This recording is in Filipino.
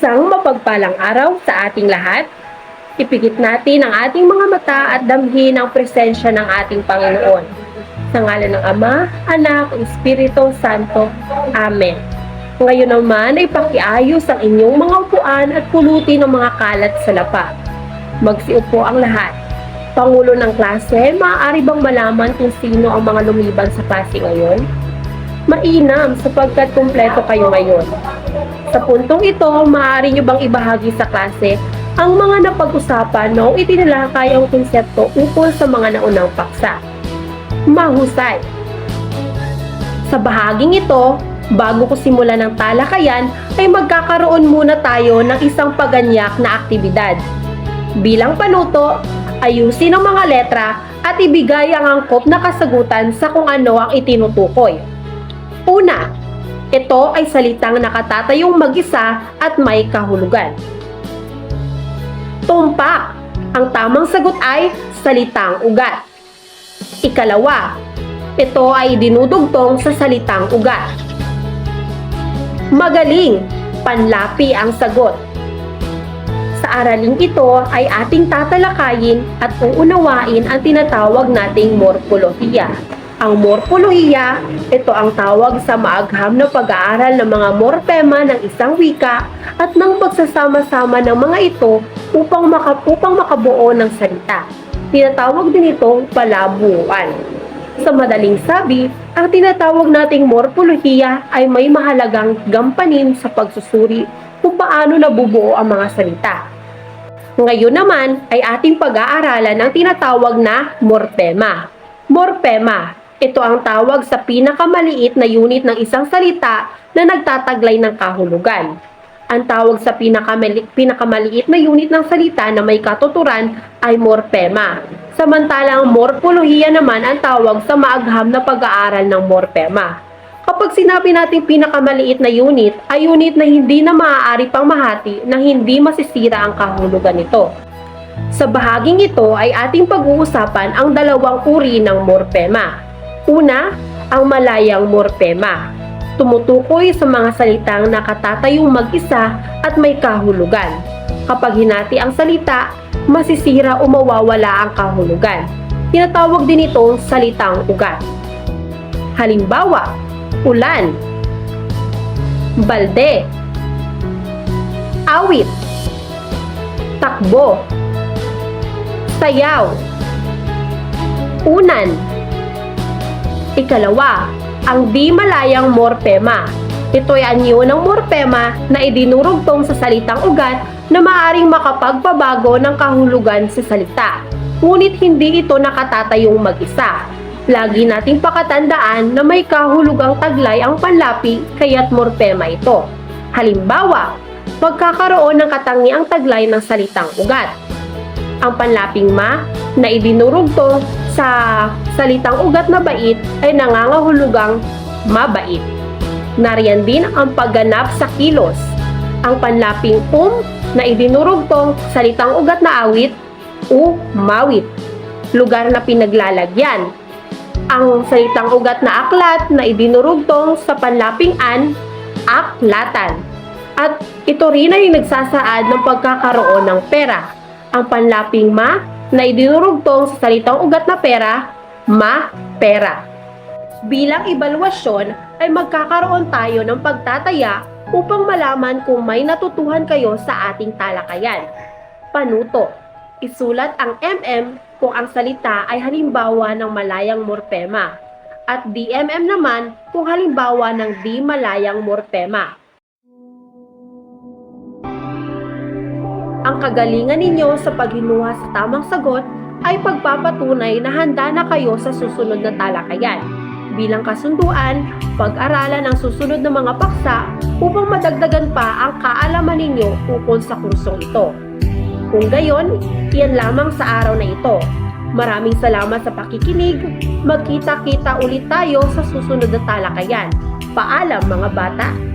Isang mapagpalang araw sa ating lahat. Ipigit natin ang ating mga mata at damhin ang presensya ng ating Panginoon. Sa ngalan ng Ama, Anak, Espiritu Santo. Amen. Ngayon naman ay pakiayos ang inyong mga upuan at pulutin ang mga kalat sa lapa. Magsiupo ang lahat. Pangulo ng klase, maaari bang malaman kung sino ang mga lumiban sa klase ngayon? Mainam sapagkat kumpleto kayo ngayon. Sa puntong ito, maaari nyo bang ibahagi sa klase ang mga napag-usapan noong itinalakay ang konsepto ukol sa mga naunang paksa. Mahusay! Sa bahaging ito, bago ko simulan ng talakayan, ay magkakaroon muna tayo ng isang paganyak na aktibidad. Bilang panuto, ayusin ang mga letra at ibigay ang angkop na kasagutan sa kung ano ang itinutukoy. Una, ito ay salitang nakatatayong mag-isa at may kahulugan. Tumpak. Ang tamang sagot ay salitang ugat. Ikalawa, ito ay dinudugtong sa salitang ugat. Magaling. Panlapi ang sagot. Sa araling ito ay ating tatalakayin at uunawain ang tinatawag nating morpolohiya. Ang morpolohiya, ito ang tawag sa maagham na pag-aaral ng mga morpema ng isang wika at ng pagsasama-sama ng mga ito upang, maka, upang makabuo ng salita. Tinatawag din itong palabuan. Sa madaling sabi, ang tinatawag nating morpolohiya ay may mahalagang gampanin sa pagsusuri kung paano nabubuo ang mga salita. Ngayon naman ay ating pag-aaralan ang tinatawag na morpema. Morpema, ito ang tawag sa pinakamaliit na unit ng isang salita na nagtataglay ng kahulugan. Ang tawag sa pinakamali- pinakamaliit na unit ng salita na may katuturan ay morpema. Samantalang morpolohiya naman ang tawag sa maagham na pag-aaral ng morpema. Kapag sinabi natin pinakamaliit na unit, ay unit na hindi na maaari pang mahati na hindi masisira ang kahulugan nito. Sa bahaging ito ay ating pag-uusapan ang dalawang uri ng morpema. Una, ang malayang morpema. Tumutukoy sa mga salitang nakatatayong mag-isa at may kahulugan. Kapag hinati ang salita, masisira o mawawala ang kahulugan. Tinatawag din itong salitang ugat. Halimbawa, ulan, balde, awit, takbo, sayaw, unan. Ikalawa, ang di malayang morpema. Ito ay anyo ng morpema na idinurugtong sa salitang ugat na maaring makapagpabago ng kahulugan sa salita. Ngunit hindi ito nakatatayong mag-isa. Lagi nating pakatandaan na may kahulugang taglay ang panlapi kaya't morpema ito. Halimbawa, magkakaroon ng katangiang taglay ng salitang ugat. Ang panlaping ma na idinurugtong sa salitang ugat na bait ay nangangahulugang mabait. Nariyan din ang pagganap sa kilos. Ang panlaping um na idinurugtong salitang ugat na awit, umawit. Lugar na pinaglalagyan. Ang salitang ugat na aklat na idinurugtong sa panlaping an, aklatan. At ito rin ay nagsasaad ng pagkakaroon ng pera. Ang panlaping ma na idinurugtong sa salitang ugat na pera, ma, pera. Bilang ebalwasyon ay magkakaroon tayo ng pagtataya upang malaman kung may natutuhan kayo sa ating talakayan. Panuto. Isulat ang MM kung ang salita ay halimbawa ng malayang morpema at DMM naman kung halimbawa ng di malayang morpema. Ang kagalingan ninyo sa paghinuha sa tamang sagot ay pagpapatunay na handa na kayo sa susunod na talakayan. Bilang kasunduan, pag-aralan ang susunod na mga paksa upang madagdagan pa ang kaalaman ninyo ukol sa kursong ito. Kung gayon, iyan lamang sa araw na ito. Maraming salamat sa pakikinig. Magkita-kita ulit tayo sa susunod na talakayan. Paalam mga bata!